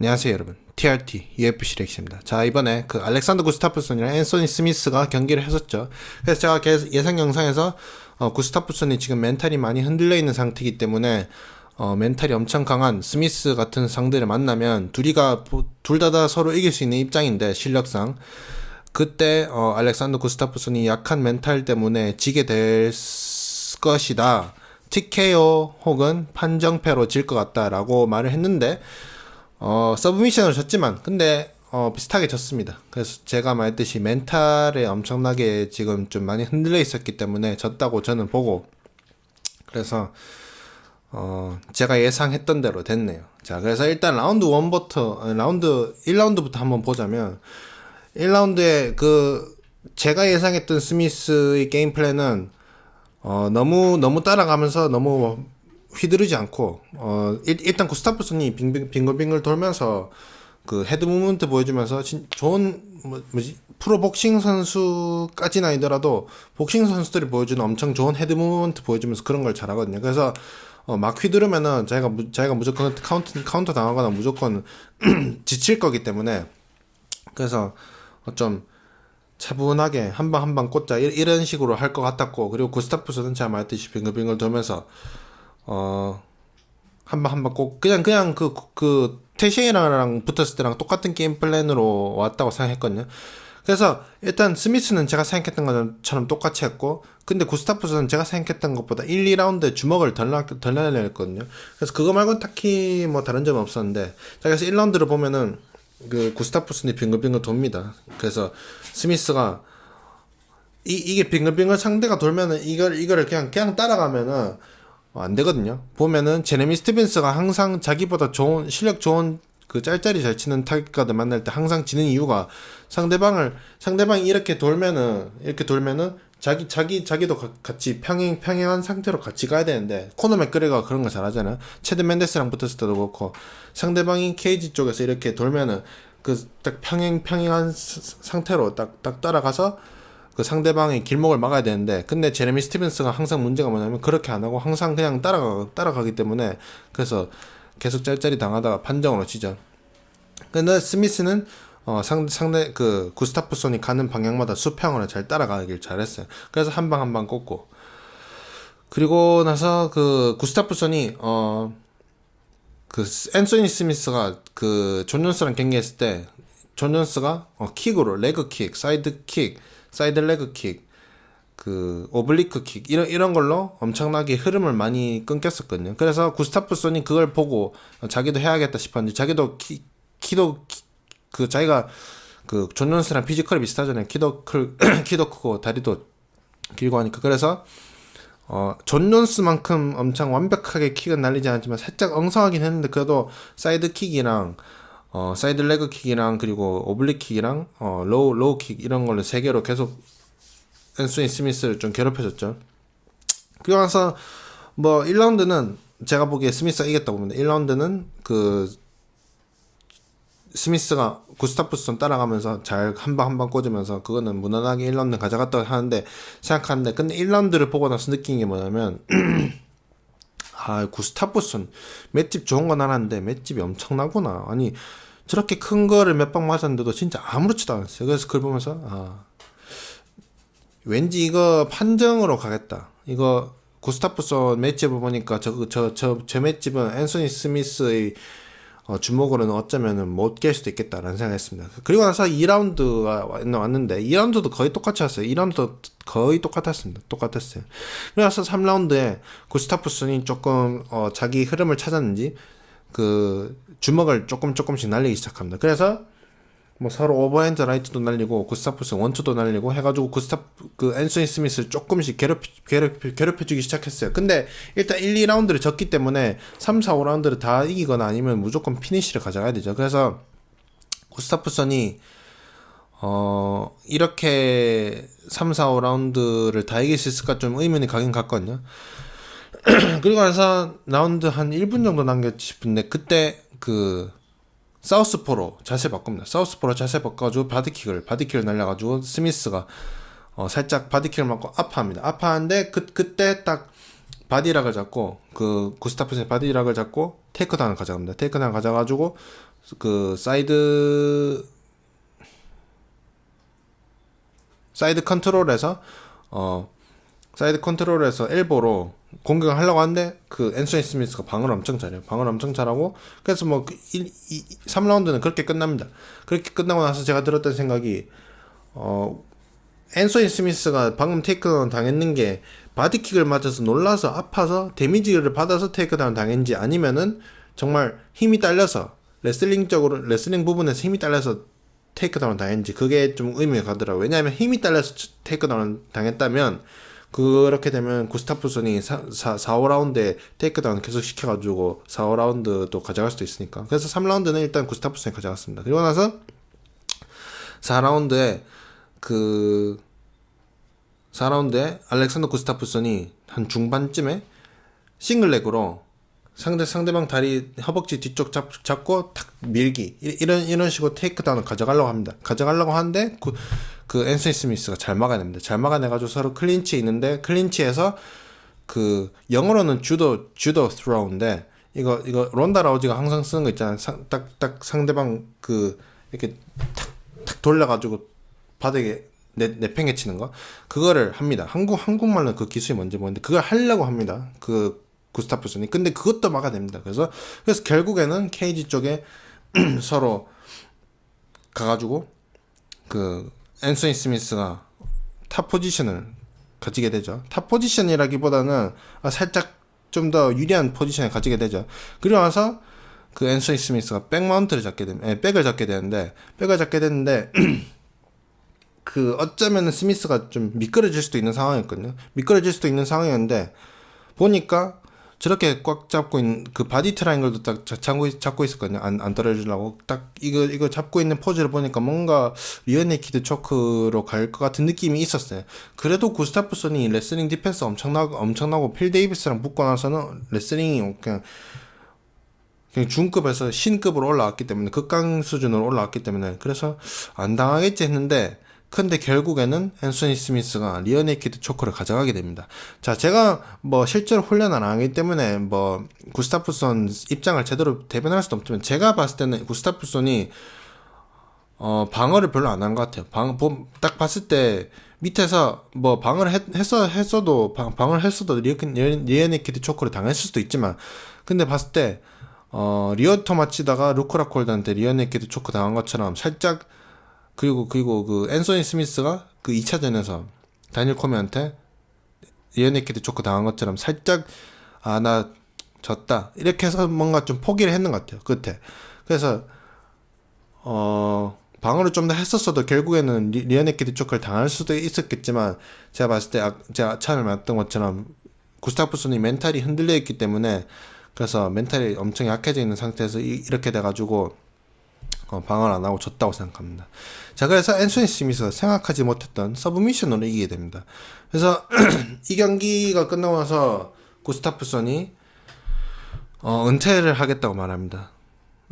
안녕하세요 여러분. TRT UFC 렉시입니다. 자 이번에 그 알렉산더 구스타프슨이랑 앤소니 스미스가 경기를 했었죠. 그래서 제가 예상 영상에서 어, 구스타프슨이 지금 멘탈이 많이 흔들려 있는 상태이기 때문에 어, 멘탈이 엄청 강한 스미스 같은 상대를 만나면 둘이가 둘 다 다 서로 이길 수 있는 입장인데 실력상. 그때 어, 알렉산더 구스타프슨이 약한 멘탈 때문에 지게 될 것이다. TKO 혹은 판정패로 질 것 같다라고 말을 했는데 어, 서브미션을 졌지만, 근데, 어, 비슷하게 졌습니다. 그래서 제가 말했듯이 멘탈에 엄청나게 지금 좀 많이 흔들려 있었기 때문에 졌다고 저는 보고, 그래서, 어, 제가 예상했던 대로 됐네요. 자, 그래서 일단 라운드 1부터, 라운드, 1라운드부터 한번 보자면, 1라운드에 그, 제가 예상했던 스미스의 게임 플랜은, 어, 너무, 너무 따라가면서 너무 휘두르지 않고 어 일, 단 구스타프슨이 빙글빙글 돌면서 그 헤드 무브먼트 보여주면서 진, 좋은 뭐, 뭐지 프로 복싱 선수까지는 아니더라도 복싱 선수들이 보여주는 엄청 좋은 헤드 무브먼트 보여주면서 그런 걸 잘하거든요. 그래서 어, 막 휘두르면은 자기가 자기가 무조건 카운트 카운터 당하거나 무조건 지칠 거기 때문에 그래서 어, 좀 차분하게 한 방 한 방 꽂자 이런 식으로 할 것 같았고 그리고 구스타프스는 제가 말했듯이 빙글빙글 돌면서 어, 한 번 한 번 꼭, 그냥, 그냥 그, 그, 테시에랑 붙었을 때랑 똑같은 게임 플랜으로 왔다고 생각했거든요. 그래서 일단 스미스는 제가 생각했던 것처럼 똑같이 했고, 근데 구스타프스는 제가 생각했던 것보다 1, 2라운드에 주먹을 덜, 덜 날려 했거든요. 그래서 그거 말고는 딱히 뭐 다른 점은 없었는데, 자, 그래서 1라운드를 보면은, 그 구스타프슨이 빙글빙글 돕니다. 그래서 스미스가 이 이게 빙글빙글 상대가 돌면은 이걸 이거를 그냥 그냥 따라가면은 어, 안 되거든요. 보면은 제레미 스티븐스가 항상 자기보다 좋은 실력 좋은 그 짤짤이 잘 치는 타격가들 만날 때 항상 지는 이유가 상대방을 상대방이 이렇게 돌면은 이렇게 돌면은 자기 자기 자기도 가, 같이 평행 평행한 상태로 같이 가야 되는데 코너 맥그레가 그런 거 잘하잖아요. 체드 맨데스랑 붙었을 때도 그렇고 상대방이 케이지 쪽에서 이렇게 돌면은 그 딱 평행 평행한 상태로 딱 딱 따라가서 그 상대방의 길목을 막아야 되는데 근데 제레미 스티븐스가 항상 문제가 뭐냐면 그렇게 안 하고 항상 그냥 따라가 따라가기 때문에 그래서 계속 짤짤이 당하다가 판정으로 치죠. 근데 스미스는 어, 상대, 상대, 그, 구스타프손이 가는 방향마다 수평으로 잘 따라가길 잘했어요. 그래서 한 방 한 방 꽂고. 그리고 나서 그, 구스타프손이, 어, 그, 앤소니 스미스가 그, 존 존스랑 경기했을 때, 존 존스가, 어, 킥으로, 레그 킥, 사이드 킥, 사이드 레그 킥, 그 오블리크 킥 이런 이런 걸로 엄청나게 흐름을 많이 끊겼었거든요. 그래서 구스타프손이 그걸 보고 자기도 해야겠다 싶었는데 자기도 키, 키도 키, 그 자기가 그 존존스랑 피지컬이 비슷하잖아요. 키도 클 키도 크고 다리도 길고 하니까 그래서 어, 존존스만큼 엄청 완벽하게 킥은 날리지 않았지만 살짝 엉성하긴 했는데 그래도 사이드 킥이랑 어, 사이드 레그 킥이랑 그리고 오블릭 킥이랑 어, 로우 로우 킥 이런 걸로 세 개로 계속 앤소니 스미스를 좀 괴롭혀줬죠. 그리고 나서 뭐 1라운드는 제가 보기에 스미스가 이겼다고 봅니다. 1라운드는 그 스미스가 구스타프스톤 따라가면서 잘 한 방 한 방 꽂으면서 그거는 무난하게 1라운드 가져갔다고 하는데 생각하는데 근데 1라운드를 보고 나서 느낀 게 뭐냐면 아, 구스타프슨. 맷집 좋은 건 알았는데, 맷집이 엄청나구나. 아니, 저렇게 큰 거를 몇 방 맞았는데도 진짜 아무렇지도 않았어요. 그래서 그걸 보면서, 아, 왠지 이거 판정으로 가겠다. 이거, 구스타프슨 맷집을 보니까 저, 저, 저, 저 맷집은 앤소니 스미스의 어, 주먹으로는 어쩌면은 못 깰 수도 있겠다라는 생각했습니다. 그리고 나서 2라운드가 왔는데 2라운드도 거의 똑같이 왔어요. 2라운드도 거의 똑같았습니다. 똑같았어요. 그래서 3라운드에 구스타프슨이 조금 어, 자기 흐름을 찾았는지 그 주먹을 조금 조금씩 날리기 시작합니다. 그래서 뭐 서로 오버핸드 라이트도 날리고 구스타프스 원투도 날리고 해가지고 구스타 그 앤소니 스미스를 조금씩 괴롭 괴롭 괴롭혀주기 시작했어요. 근데 일단 1, 2라운드를 졌기 때문에 3, 4, 5라운드를 다 이기거나 아니면 무조건 피니시를 가져가야 되죠. 그래서 구스타프선이 어 이렇게 3, 4, 5라운드를 다 이길 수 있을까 좀 의문이 가긴 갔거든요. 그리고 나서 라운드 한 1분 정도 남겼 싶은데 그때 그 사우스포로 자세 바꿉니다. 사우스포로 자세 바꿔가지고 바디킥을 바디킥을 날려가지고 스미스가 어, 살짝 바디킥을 맞고 아파합니다. 아파하는데 그 그때 딱 바디락을 잡고 그 구스타프스의 바디락을 잡고 테이크다운을 가져갑니다. 테이크다운 가져가지고 그 사이드 사이드 컨트롤에서 어 사이드 컨트롤에서 엘보로 공격을 하려고 하는데 그 앤소니 스미스가 방어를 엄청 잘해요. 방어를 엄청 잘하고 그래서 뭐 1, 2, 3라운드는 그렇게 끝납니다. 그렇게 끝나고 나서 제가 들었던 생각이 어 앤소니 스미스가 방금 테이크다운 당했는 게 바디킥을 맞아서 놀라서 아파서 데미지를 받아서 테이크다운 당했는지 아니면은 정말 힘이 딸려서 레슬링적으로 레슬링 부분에서 힘이 딸려서 테이크다운 당했는지 그게 좀 의미가 가더라고요. 왜냐하면 힘이 딸려서 테이크다운 당했다면 그렇게 되면 구스타프슨이 4, 4, 5라운드에 테이크다운 계속 시켜가지고 4, 5라운드도 가져갈 수도 있으니까. 그래서 3라운드는 일단 구스타프슨이 가져갔습니다. 그리고 나서 4라운드에 그 4라운드에 알렉산더 구스타프슨이 한 중반쯤에 싱글렉으로 상대 상대방 다리 허벅지 뒤쪽 잡, 잡고 탁 밀기 이- 이런 이런 식으로 테이크다운을 가져가려고 합니다. 가져가려고 하는데 그, 그 앤서니 스미스가 잘 막아냅니다. 잘 막아내가지고 서로 클린치 있는데 클린치에서 그 영어로는 주도 주도 스로우인데 이거 이거 론다 라우지가 항상 쓰는 거 있잖아요. 딱딱 상대방 그 이렇게 탁 탁 돌려가지고 바닥에 내 내팽개 치는 거 그거를 합니다. 한국 한국말로는 그 기술이 뭔지 모르는데 그걸 하려고 합니다. 그 구스타프슨이 근데 그것도 막아냅니다. 그래서 그래서 결국에는 케이지 쪽에 서로 가가지고 그 앤소니 스미스가 탑 포지션을 가지게 되죠. 탑 포지션이라기보다는 아, 살짝 좀 더 유리한 포지션을 가지게 되죠. 그리고 나서 그 앤소니 스미스가 백 마운트를 잡게 됩니다. 예, 백을 잡게 되는데 백을 잡게 되는데 그 어쩌면은 스미스가 좀 미끄러질 수도 있는 상황이었거든요. 미끄러질 수도 있는 상황이었는데 보니까 저렇게 꽉 잡고 있는 그 바디 트라이앵글도 딱 자- 잡고, 있- 잡고 있었거든요. 안, 안 떨어지려고. 딱 이거, 이거 잡고 있는 포즈를 보니까 뭔가 리어네키드 초크로 갈 것 같은 느낌이 있었어요. 그래도 구스타프슨이 레슬링 디펜스 엄청나고, 엄청나고 필 데이비스랑 붙고 나서는 레슬링이 그냥 그냥 중급에서 신급으로 올라왔기 때문에 극강 수준으로 올라왔기 때문에 그래서 안 당하겠지 했는데 근데 결국에는 앤소니 스미스가 리어네이키드 초크를 가져가게 됩니다. 자, 제가 뭐 실제로 훈련 안 하기 때문에 뭐 구스타프손 입장을 제대로 대변할 수도 없지만 제가 봤을 때는 구스타프손이 어 방어를 별로 안 한 것 같아요. 방, 보- 딱 봤을 때 밑에서 뭐 방어를 했, 했어 했어도 방, 방어를 했어도 리어, 리어네이키드 초크를 당했을 수도 있지만 근데 봤을 때 어, 리어터 맞히다가 루크라콜드한테 리어네키드 초크 당한 것처럼 살짝 그리고 그리고 그 앤소니 스미스가 그 2차전에서 다니엘 코미한테 리어네키드 초크 당한 것처럼 살짝 아 나 졌다. 이렇게 해서 뭔가 좀 포기를 했는 것 같아요 끝에. 그래서 어 방어를 좀 더 했었어도 결국에는 리, 리어네키드 초크를 당할 수도 있었겠지만 제가 봤을 때 아, 제가 처음에 말했던 것처럼 구스타프슨이 멘탈이 흔들려 있기 때문에 그래서 멘탈이 엄청 약해져 있는 상태에서 이, 렇게 돼가지고 어, 방어를 안 하고 졌다고 생각합니다. 자 그래서 앤소니 스미스가 생각하지 못했던 서브미션으로 이기게 됩니다. 그래서 이 경기가 끝나고 나서 구스타프슨이 어, 은퇴를 하겠다고 말합니다.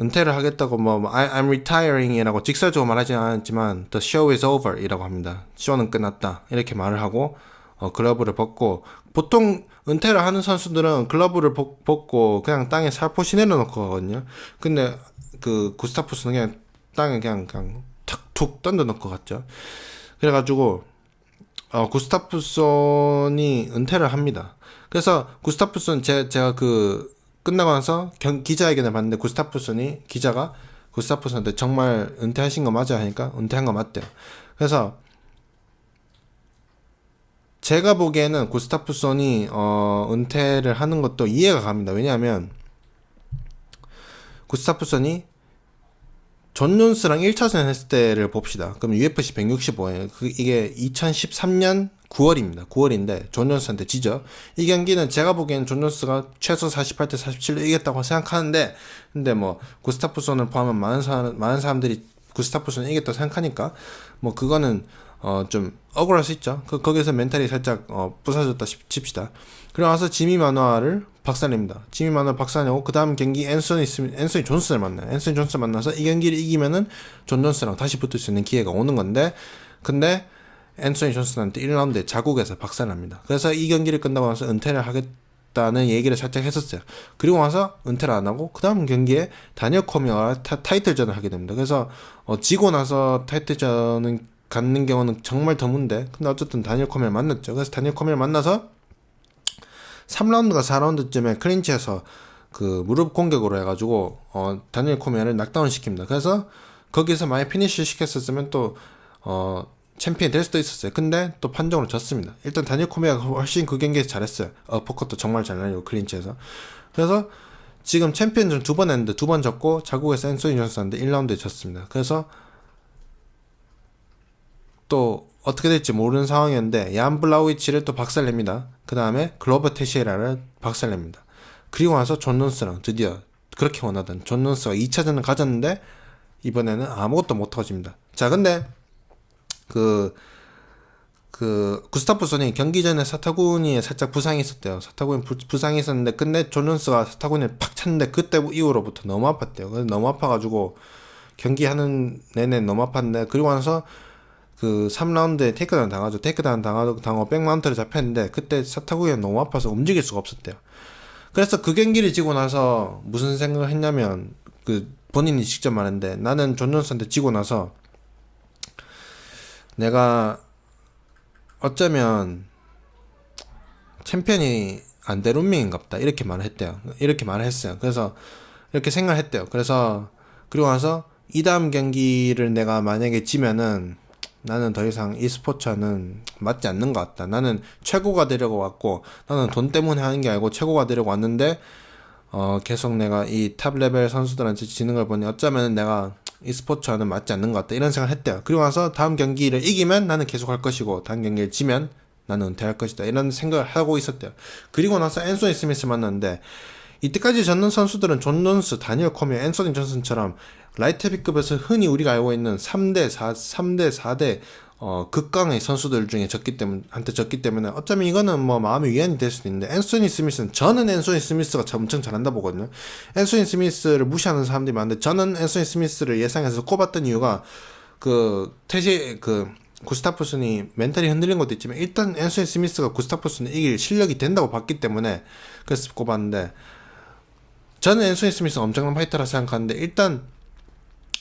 은퇴를 하겠다고 뭐 I, I'm retiring이라고 직설적으로 말하지 않았지만 the show is over 이라고 합니다. 쇼는 끝났다 이렇게 말을 하고 어, 글러브를 벗고 보통 은퇴를 하는 선수들은 글러브를 벗, 벗고 그냥 땅에 살포시 내려놓고 하거든요. 근데 그 구스타프스는 그냥 땅에 그냥 그냥 탁툭 던져놓고 갔죠. 그래가지고 어, 구스타프손이 은퇴를 합니다. 그래서 구스타프손 제, 제가 그 끝나고 나서 경, 기자회견을 봤는데 구스타프손이 기자가 구스타프손한테 정말 은퇴하신 거 맞아요 하니까 은퇴한 거 맞대요. 그래서 제가 보기에는 구스타프손이 어, 은퇴를 하는 것도 이해가 갑니다. 왜냐하면 구스타프손이 존 존스랑 1차전 했을 때를 봅시다. 그럼 UFC 165에 그 이게 2013년 9월입니다. 9월인데 존 존스한테 지죠. 이 경기는 제가 보기엔 존 존스가 최소 48대 47로 이겼다고 생각하는데 근데 뭐 구스타프손을 포함한 많은 사람 많은 사람들이 구스타프손을 이겼다고 생각하니까 뭐 그거는 어 좀 억울할 수 있죠. 그 거기서 멘탈이 살짝 어 부서졌다 칩- 칩시다. 그리고 나서 지미 마누아를 박살냅니다. 지미 마누아 박살내고 그 다음 경기 앤소니 스미, 앤소니 존슨을 만나요. 앤소니 존슨 만나서 이 경기를 이기면은 존 존슨랑 다시 붙을 수 있는 기회가 오는 건데 근데 앤소니 존슨한테 1라운드에 자국에서 박살납니다. 그래서 이 경기를 끝나고 나서 은퇴를 하겠다고 싶다는 얘기를 살짝 했었어요. 그리고 와서 은퇴를 안 하고 그 다음 경기에 다니엘 코미와 타, 타이틀전을 하게 됩니다. 그래서 어, 지고 나서 타이틀전은 갖는 경우는 정말 드문데 근데 어쨌든 다니엘 코미를 만났죠. 그래서 다니엘 코미를 만나서 3라운드가 4라운드쯤에 클린치에서 그 무릎 공격으로 해가지고 어 다니엘 코미아를 낙다운 시킵니다. 그래서 거기서 많이 피니쉬 시켰었으면 또어 챔피언 될 수도 있었어요. 근데 또 판정으로 졌습니다. 일단 다니엘 코미아가 훨씬 그 경기에서 잘했어요. 어퍼컷도 정말 잘 날리고 클린치에서. 그래서 지금 챔피언전 두 번 했는데 두 번 졌고 자국에서 앤소니 존스한테 1라운드에 졌습니다. 그래서 또 어떻게 될지 모르는 상황이었는데 얀 블라우이치를 또 박살냅니다. 그 다음에 글로버 테시에라를 박살냅니다. 그리고 나서 존 론스랑 드디어 그렇게 원하던 존 론스가 2차전을 가졌는데 이번에는 아무것도 못 터집니다. 자 근데 그, 그, 구스타프손이 경기 전에 사타구니에 살짝 부상이 있었대요. 사타구니 부, 부상이 있었는데, 근데 존슨스가 사타구니를 팍 찼는데, 그때 이후로부터 너무 아팠대요. 그래서 너무 아파가지고, 경기하는 내내 너무 아팠는데, 그리고 나서 그 3라운드에 테이크다운 당하죠. 테이크다운 당하고, 백마운트를 잡혔는데, 그때 사타구니가 너무 아파서 움직일 수가 없었대요. 그래서 그 경기를 지고 나서 무슨 생각을 했냐면, 그 본인이 직접 말했는데, 나는 존슨스한테 지고 나서, 내가 어쩌면 챔피언이 안될 운명인갑다 이렇게 말을 했대요. 이렇게 말을 했어요. 그래서 이렇게 생각을 했대요. 그래서 그리고 나서 이 다음 경기를 내가 만약에 지면은 나는 더 이상 이 스포츠와는 맞지 않는 것 같다. 나는 최고가 되려고 왔고 나는 돈 때문에 하는 게 아니고 최고가 되려고 왔는데 어 계속 내가 이 탑 레벨 선수들한테 지는 걸 보니 어쩌면 내가 이 스포츠와는 맞지 않는 것 같다 이런 생각을 했대요. 그리고 나서 다음 경기를 이기면 나는 계속 할 것이고 다음 경기를 지면 나는 은퇴할 것이다 이런 생각을 하고 있었대요. 그리고 나서 앤소니 스미스 만났는데 이때까지 졌는 선수들은 존 론스, 다니엘 코미, 앤소니 존슨처럼 라이트 헤비급에서 흔히 우리가 알고 있는 3대 4, 3대 4대 어, 극강의 선수들 중에 졌기 때문에, 한테 졌기 때문에, 어쩌면 이거는 뭐 마음의 위안이 될 수도 있는데, 앤소니 스미스는, 저는 앤소니 스미스가 엄청 잘한다 보거든요. 앤소니 스미스를 무시하는 사람들이 많은데, 저는 앤소니 스미스를 예상해서 꼽았던 이유가, 그, 태시, 그, 구스타프슨이 멘탈이 흔들린 것도 있지만, 일단 앤소니 스미스가 구스타프슨을 이길 실력이 된다고 봤기 때문에, 그래서 꼽았는데, 저는 앤소니 스미스가 엄청난 파이터라 생각하는데, 일단,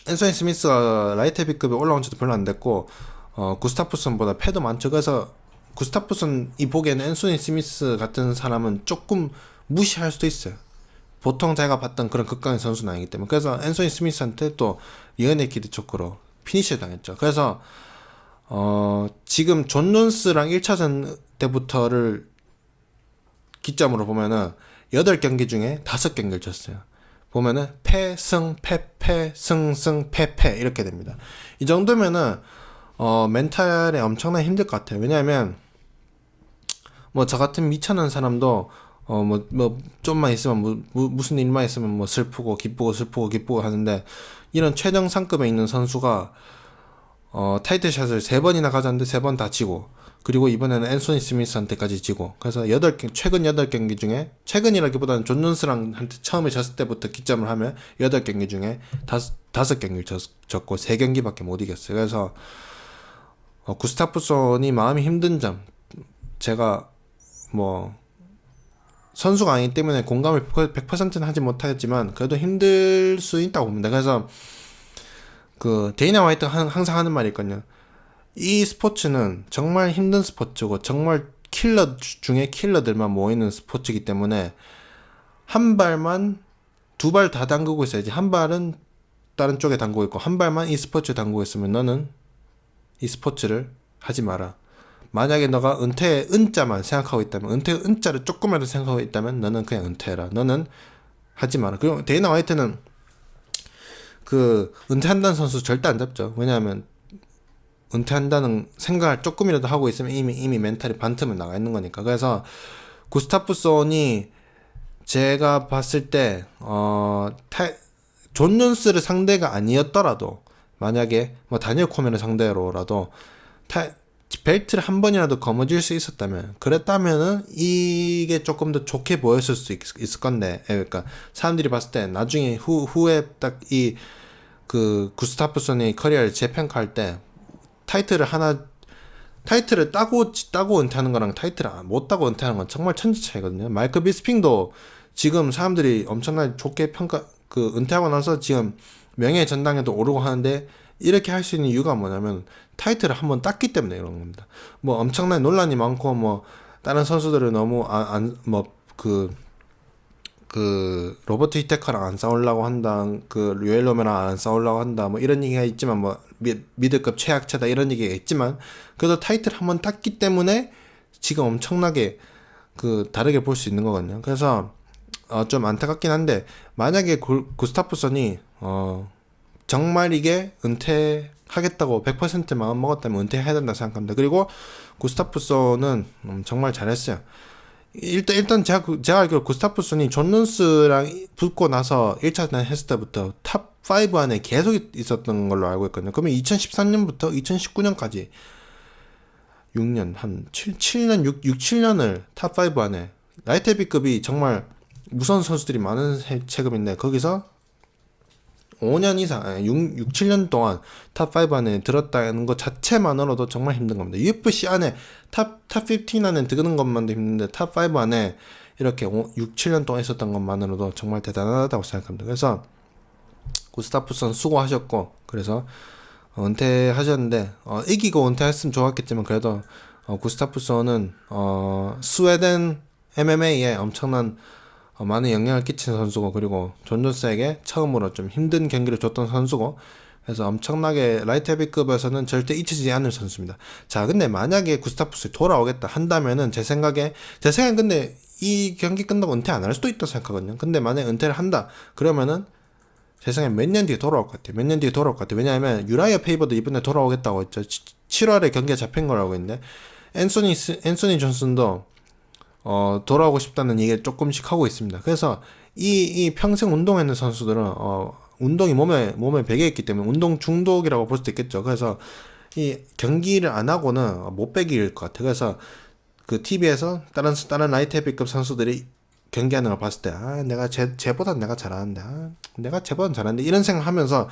앤소니 스미스가 라이트 헤비급에 올라온 지도 별로 안 됐고, 어, 구스타프슨보다 패도 많죠. 그래서 구스타프슨이 보기에는 앤소니 스미스 같은 사람은 조금 무시할 수도 있어요. 보통 제가 봤던 그런 극강의 선수는 아니기 때문에. 그래서 앤소니 스미스한테 또 리어네 키드 초크로 피니쉬를 당했죠. 그래서 어, 지금 존 존스랑 1차전 때부터를 기점으로 보면은 8경기 중에 5경기를 졌어요. 보면은 패, 승, 패, 패, 승, 승, 패, 패 이렇게 됩니다. 이 정도면은 어, 멘탈에 엄청나게 힘들 것 같아요. 왜냐하면, 뭐, 저 같은 미천한 사람도, 어, 뭐, 뭐, 좀만 있으면, 뭐, 무슨 일만 있으면, 뭐, 슬프고, 기쁘고, 슬프고, 기쁘고 하는데, 이런 최정상급에 있는 선수가, 어, 타이틀샷을 세 번이나 가졌는데, 세 번 다 지고, 그리고 이번에는 앤소니 스미스한테까지 지고, 그래서 여덟 경 최근 여덟 경기 중에, 최근이라기보다는 존 존스랑 한테 처음에 졌을 때부터 기점을 하면, 여덟 경기 중에 다섯, 다섯 경기를 졌, 졌고, 세 경기밖에 못 이겼어요. 그래서, 어, 구스타프손이 마음이 힘든 점, 제가 뭐 선수가 아니기 때문에 공감을 100%는 하지 못하겠지만 그래도 힘들 수 있다고 봅니다. 그래서 그 데이나 화이트 항상 하는 말이 있거든요. 이 스포츠는 정말 힘든 스포츠고 정말 킬러 중에 킬러들만 모이는 스포츠이기 때문에 한 발만 두 발 다 담그고 있어야지 한 발은 다른 쪽에 담그고 있고 한 발만 이 스포츠에 담그고 있으면 너는 이 스포츠를 하지 마라. 만약에 너가 은퇴의 은자만 생각하고 있다면, 은퇴의 은자를 조금이라도 생각하고 있다면, 너는 그냥 은퇴해라. 너는 하지 마라. 그리고 데이나 화이트는 그 은퇴한다는 선수 절대 안 잡죠. 왜냐하면 은퇴한다는 생각을 조금이라도 하고 있으면 이미 이미 멘탈이 반틈을 나가 있는 거니까. 그래서 구스타프손이 제가 봤을 때어존 존스를 상대가 아니었더라도 만약에 뭐 다니엘 코멘을 상대로라도 타, 벨트를 한 번이라도 거머쥘 수 있었다면 그랬다면은 이게 조금 더 좋게 보였을 수 있, 을 건데 예, 그러니까 사람들이 봤을 때 나중에 후 후에 딱 이 그 구스타프슨의 커리어를 재평가할 때 타이틀을 하나 타이틀을 따고 따고 은퇴하는 거랑 타이틀을 안- 못 따고 은퇴하는 건 정말 천지 차이거든요. 마이클 비스핑도 지금 사람들이 엄청나게 좋게 평가 그 은퇴하고 나서 지금 명예 전당에도 오르고 하는데 이렇게 할 수 있는 이유가 뭐냐면 타이틀을 한번 땄기 때문에 이런 겁니다. 뭐 엄청난 논란이 많고 뭐 다른 선수들은 너무 안뭐그그 로버트 히테커랑 안 싸우려고 한다, 그 류엘 로메랑 안 싸우려고 한다, 뭐 이런 얘기가 있지만 뭐 미, 미드급 최악체다 이런 얘기가 있지만 그래도 타이틀 한번 땄기 때문에 지금 엄청나게 그 다르게 볼 수 있는 거거든요. 그래서 어, 좀 안타깝긴 한데 만약에 구, 구스타프선이 어 정말 이게 은퇴하겠다고 100% 마음 먹었다면 은퇴해야 된다 생각합니다. 그리고 구스타프선은 음, 정말 잘했어요. 일단 일단 제가 그- 제가 알기로 구스타프슨이 존 룬스랑 붙고 나서 1차전 했을 때부터 탑 5 안에 계속 있었던 걸로 알고 있거든요. 그러면 2013년부터 2019년까지 6년 한 7, 7년 6, 6 7년을 탑 5 안에 라이트 헤비급이 정말 무서운 선수들이 많은 세- 체급인데 거기서 5년 이상, 아니, 6, 6, 7년 동안 탑5 안에 들었다는 것 자체만으로도 정말 힘든 겁니다. UFC 안에 탑, 탑15 안에 드는 것만도 힘든데 탑5 안에 이렇게 5, 6, 7년 동안 있었던 것만으로도 정말 대단하다고 생각합니다. 그래서 구스타프선 수고하셨고, 그래서 어, 은퇴하셨는데, 어, 이기고 은퇴했으면 좋았겠지만, 그래도 어, 구스타프선은 어, 스웨덴 MMA에 엄청난 어, 많은 영향을 끼친 선수고 그리고 존 존스에게 처음으로 좀 힘든 경기를 줬던 선수고 그래서 엄청나게 라이트 헤비급에서는 절대 잊히지 않을 선수입니다. 자, 근데 만약에 구스타프스 돌아오겠다 한다면은 제 생각에 제 생각엔 근데 이 경기 끝나고 은퇴 안 할 수도 있다고 생각하거든요. 근데 만약에 은퇴를 한다 그러면은 제 생각에 몇년 뒤에 돌아올 것 같아요. 몇 년 뒤에 돌아올 것 같아요. 왜냐하면 유라이어 페이버도 이번에 돌아오겠다고 했죠. 7월에 경기가 잡힌 거라고 있는데 앤소니 스- 앤소니 존슨도 어, 돌아오고 싶다는 얘기를 조금씩 하고 있습니다. 그래서 이, 이 평생 운동했는 선수들은, 어, 운동이 몸에, 몸에 배겨 있기 때문에 운동 중독이라고 볼 수도 있겠죠. 그래서 이 경기를 안 하고는 못 배길 것 같아요. 그래서 그 TV에서 다른, 다른 라이트 헤비급 선수들이 경기하는 걸 봤을 때, 아, 내가 쟤, 쟤보다 내가 잘하는데, 아, 내가 쟤보다 잘하는데, 이런 생각 하면서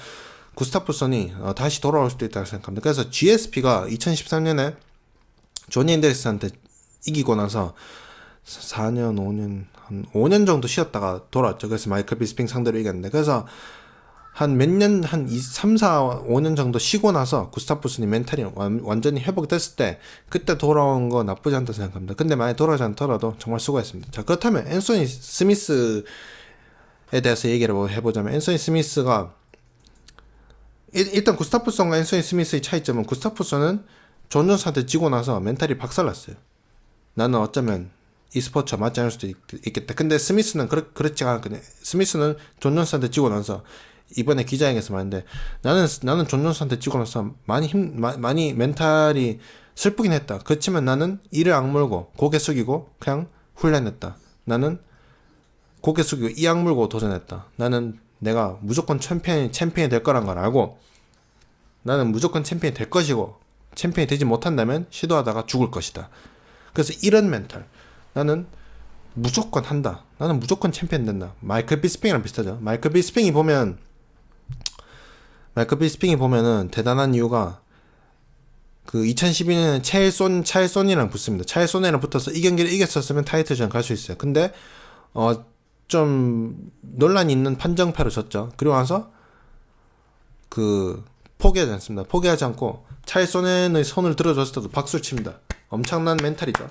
구스타프선이 어, 다시 돌아올 수도 있다고 생각합니다. 그래서 GSP가 2013년에 조니 앤데르스한테 이기고 나서 4년, 5년, 한 5년 정도 쉬었다가 돌아왔죠. 그래서 마이클 비스핑 상대로 이겼는데. 그래서 한 몇 년, 한 2, 3, 4, 5년 정도 쉬고 나서 구스타프슨이 멘탈이 완, 완전히 회복됐을 때 그때 돌아온 거 나쁘지 않다 생각합니다. 근데 만약 돌아오지 않더라도 정말 수고했습니다. 자, 그렇다면 앤소니 스미스에 대해서 얘기를 뭐 해보자면 앤소니 스미스가 일, 일단 구스타프슨과 앤소니 스미스의 차이점은 구스타프슨은 존 존스한테 지고 나서 멘탈이 박살났어요. 나는 어쩌면 이 스포츠와 맞지 않을 수도 있, 겠다 근데 스미스는 그렇, 그렇지 않거든요. 스미스는 존 존스한테 지고 나서 이번에 기자회견에서 말했는데 나는 나는 존 존스한테 지고 나서 많이 힘 마, 많이 멘탈이 슬프긴 했다. 그렇지만 나는 이를 악물고 고개 숙이고 그냥 훈련했다. 나는 고개 숙이고 이 악물고 도전했다. 나는 내가 무조건 챔피언이 챔피언이 될 거란 걸 알고 나는 무조건 챔피언이 될 것이고 챔피언이 되지 못한다면 시도하다가 죽을 것이다. 그래서 이런 멘탈. 나는 무조건 한다. 나는 무조건 챔피언 된다. 마이클 비스핑이랑 비슷하죠. 마이클 비스핑이 보면 마이클 비스핑이 보면은 대단한 이유가 그 2012년에 차일손 차일손이랑 붙습니다. 차일손이랑 붙어서 이 경기를 이겼었으면 타이틀전 갈 수 있어요. 근데 어 좀 논란이 있는 판정패로 졌죠. 그리고 나서 그 포기하지 않습니다. 포기하지 않고 차일손의 손을 들어줬을 때도 박수를 칩니다. 엄청난 멘탈이죠.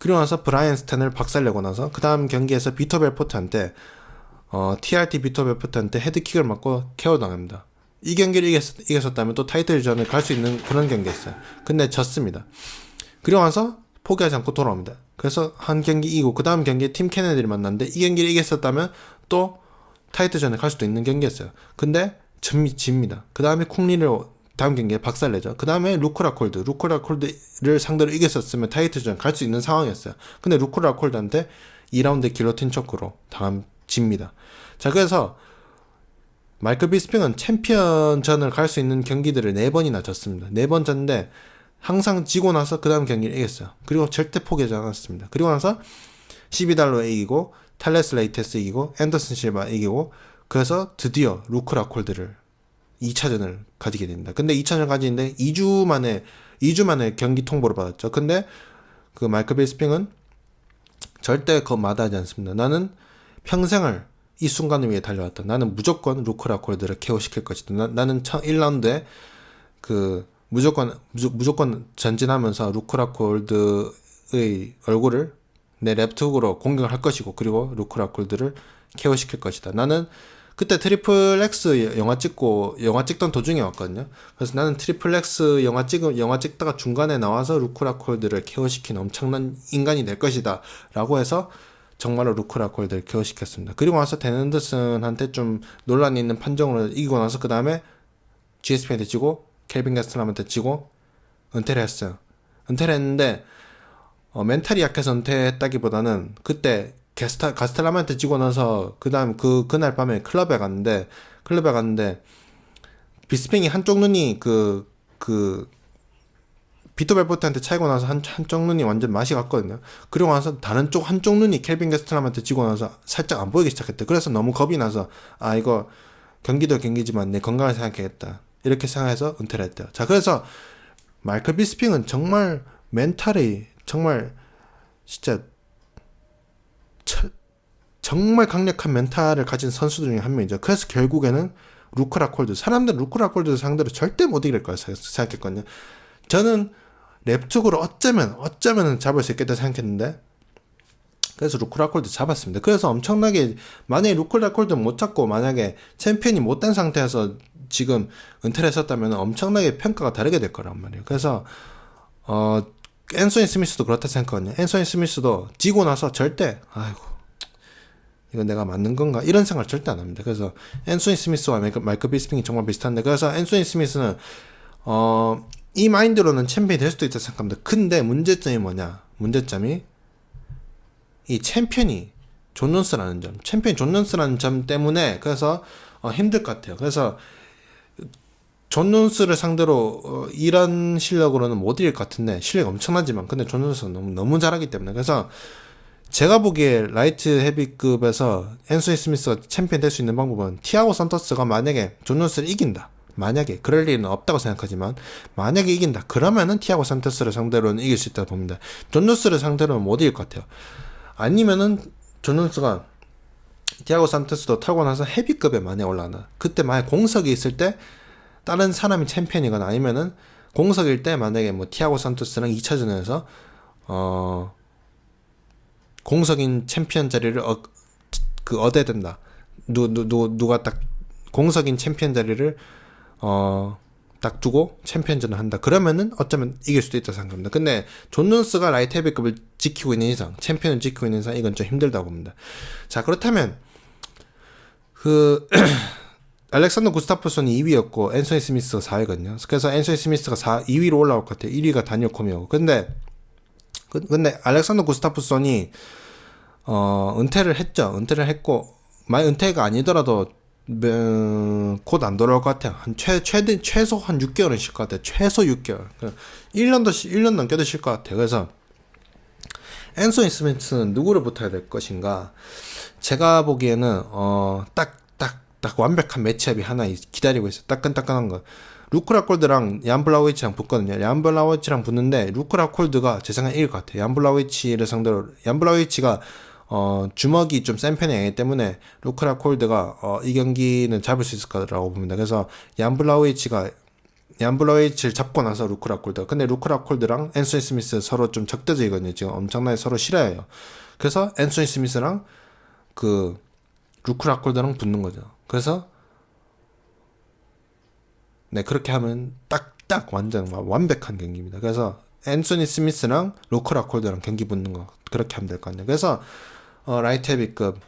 그리고 나서 브라이언 스탠을 박살내고 나서 그 다음 경기에서 비터 벨포트한테 어, TRT 비터 벨포트한테 헤드킥을 맞고 KO 당합니다. 이 경기를 이겼, 이겼었다면 또 타이틀전을 갈 수 있는 그런 경기였어요. 근데 졌습니다. 그리고 나서 포기하지 않고 돌아옵니다. 그래서 한 경기 이기고 그 다음 경기에 팀 케네디를 만났는데 이 경기를 이겼었다면 또 타이틀전에 갈 수도 있는 경기였어요. 근데 집, 집니다. 그 다음에 쿵리를 다음 경기에 박살내죠. 그 다음에 루크라 콜드, 루크라 콜드를 상대로 이겼었으면 타이틀전 갈 수 있는 상황이었어요. 근데 루크라 콜드한테 2라운드 길로틴 초크로 당함 집니다. 자, 그래서 마이클 비스핑은 챔피언전을 갈 수 있는 경기들을 4번이나 졌습니다. 4번 졌는데 항상 지고 나서 그 다음 경기를 이겼어요. 그리고 절대 포기하지 않았습니다. 그리고 나서 12달러 이기고 탈레스 레이테스 이기고 앤더슨 실바 이기고 그래서 드디어 루크라 콜드를 2차전을 가지게 됩니다. 근데 2차전을 가지는데 2주 만에 2주 만에 경기 통보를 받았죠. 근데 그 마이클 비스핑은 절대 그거 마다하지 않습니다. 나는 평생을 이 순간을 위해 달려왔다. 나는 무조건 루크라 콜드를 KO시킬 것이다. 나, 첫 1라운드에 그 무조건 무조, 무조 건 전진하면서 루크라 콜드의 얼굴을 내 랩툭으로 공격을 할 것이고 그리고 루크라 콜드를 KO시킬 것이다. 나는 그때 트리플 X 영화 찍고 영화 찍던 도중에 왔거든요. 그래서 나는 트리플 X 영화 찍 영화 찍다가 중간에 나와서 루크라콜드를 케어시킨 엄청난 인간이 될 것이다라고 해서 정말로 루크라콜드를 케어시켰습니다. 그리고 나서 댄 앤더슨한테 좀 논란이 있는 판정으로 이기고 나서 그 다음에 GSP한테 지고 켈빈 가스트람한테 지고 은퇴를 했어요. 은퇴를 했는데 어, 멘탈이 약해서 은퇴했다기보다는 그때 게스타 가스텔람한테 지고 나서 그다음 그 그날 밤에 클럽에 갔는데 클럽에 갔는데 비스팽이 한쪽 눈이 그그 비토 벨포트한테 차이고 나서 한 한쪽 눈이 완전 맛이 갔거든요. 그리고 나서 다른 쪽 한쪽 눈이 켈빈 게스트람한테 지고 나서 살짝 안 보이기 시작했대. 그래서 너무 겁이 나서 아 이거 경기도 경기지만 내 건강을 생각해야겠다. 이렇게 생각해서 은퇴를 했대요. 자 그래서 마이클 비스핑은 정말 멘탈이 정말 진짜 처, 정말 강력한 멘탈을 가진 선수 중에 한 명이죠. 그래서 결국에는 루크라 콜드 사람들은 루크라 콜드 상대로 절대 못 이길 거라 생각했거든요. 저는 랩쪽으로 어쩌면 어쩌면 잡을 수 있겠다 생각했는데 그래서 루크라 콜드 잡았습니다. 그래서 엄청나게 만약에 루크라 콜드 못 잡고 만약에 챔피언이 못 된 상태에서 지금 은퇴를 했었다면 엄청나게 평가가 다르게 될 거란 말이에요. 그래서 어 앤소니 스미스도 그렇다 생각하거든요. 앤소니 스미스도 지고 나서 절대 아이고 이거 내가 맞는 건가 이런 생각을 절대 안 합니다. 그래서 앤소니 스미스와 마이클, 마이클 비스핑이 정말 비슷한데 그래서 앤소니 스미스는 어 이 마인드로는 챔피언이 될 수도 있다 생각합니다. 근데 문제점이 뭐냐? 문제점이 이 챔피언이 존 론스라는 점, 챔피언 존 론스라는 점 때문에 그래서 어, 힘들 것 같아요. 그래서 존 론스를 상대로 어, 이런 실력으로는 못 이길 것 같은데 실력이 엄청나지만 근데 존 론스는 너무 너무 잘하기 때문에 그래서 제가 보기에 라이트 헤비급에서 앤소니 스미스가 챔피언 될 수 있는 방법은 티아고 산토스가 만약에 존 론스를 이긴다. 만약에 그럴 일은 없다고 생각하지만 만약에 이긴다. 그러면은 티아고 산토스를 상대로는 이길 수 있다고 봅니다. 존 론스를 상대로는 못 이길 것 같아요. 아니면은 존 론스가 티아고 산토스도 타고 나서 헤비급에 만약에 올라나. 그때 만약 공석이 있을 때 다른 사람이 챔피언이거나 아니면은 공석일 때 만약에 뭐 티아고 산토스랑 2차전에서 어 공석인 챔피언 자리를 어, 그 얻어야 된다. 누, 누, 누, 누가 딱 공석인 챔피언 자리를 어, 딱 두고 챔피언전을 한다. 그러면은 어쩌면 이길 수도 있다 생각합니다. 근데 존 론스가 라이트 헤비급을 지키고 있는 이상, 챔피언을 지키고 있는 이상 이건 좀 힘들다고 봅니다. 자, 그렇다면 그 알렉산더 구스타프손이 2위였고 앤소니 스미스가 4위거든요. 그래서 앤소니 스미스가 4, 2위로 올라올 것 같아요. 1위가 다니엘 코미하고. 근데 그, 근데 알렉산더 구스타프손이 어, 은퇴를 했죠. 은퇴를 했고 만약 은퇴가 아니더라도 어, 곧안 돌아올 것 같아요. 한 최, 최대, 최소 한 6개월은 쉴 것 같아요. 최소 6개월. 1년도, 1년 넘게도 쉴 것 같아요. 그래서, 앤소니 스미스는 누구를 붙어야 될 것인가? 제가 보기에는, 어, 딱, 딱, 딱 완벽한 매치업이 하나 기다리고 있어요. 따끈따끈한 거. 루크라콜드랑 얀블라우이치랑 붙거든요. 얀블라우이치랑 붙는데, 루크라콜드가 제 생각에 이길 것 같아요. 얀블라우이치를 상대로, 얀블라우이치가 어, 주먹이 좀 센 편이 아니기 때문에 루크라 콜드가 어, 이 경기는 잡을 수 있을 거라고 봅니다. 그래서 얀블라우이치가 얀블라우이치를 잡고 나서 루크라 콜드. 근데 루크라 콜드랑 앤소니 스미스 서로 좀 적대적이거든요. 지금 엄청나게 서로 싫어해요. 그래서 앤소니 스미스랑 그 루크라 콜드랑 붙는 거죠. 그래서 네 그렇게 하면 딱딱 완전 완벽한 경기입니다. 그래서 앤소니 스미스랑 루크라 콜드랑 경기 붙는 거 그렇게 하면 될 것 같네요. 그래서 어, 라이트 헤비급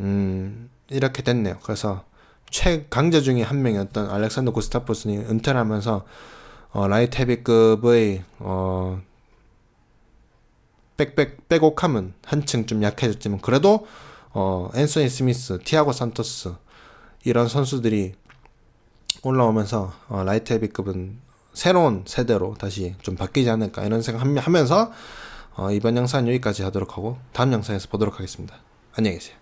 음, 이렇게 됐네요. 그래서 최강자 중에 한 명이었던 알렉산더 구스타프슨이 은퇴를 하면서 어, 라이트 헤비급의 어, 빽빽 빼곡함은 한층 좀 약해졌지만 그래도 어, 앤소니 스미스, 티아고 산토스 이런 선수들이 올라오면서 어, 라이트 헤비급은 새로운 세대로 다시 좀 바뀌지 않을까 이런 생각하면서 어, 이번 영상은 여기까지 하도록 하고 다음 영상에서 보도록 하겠습니다. 안녕히 계세요.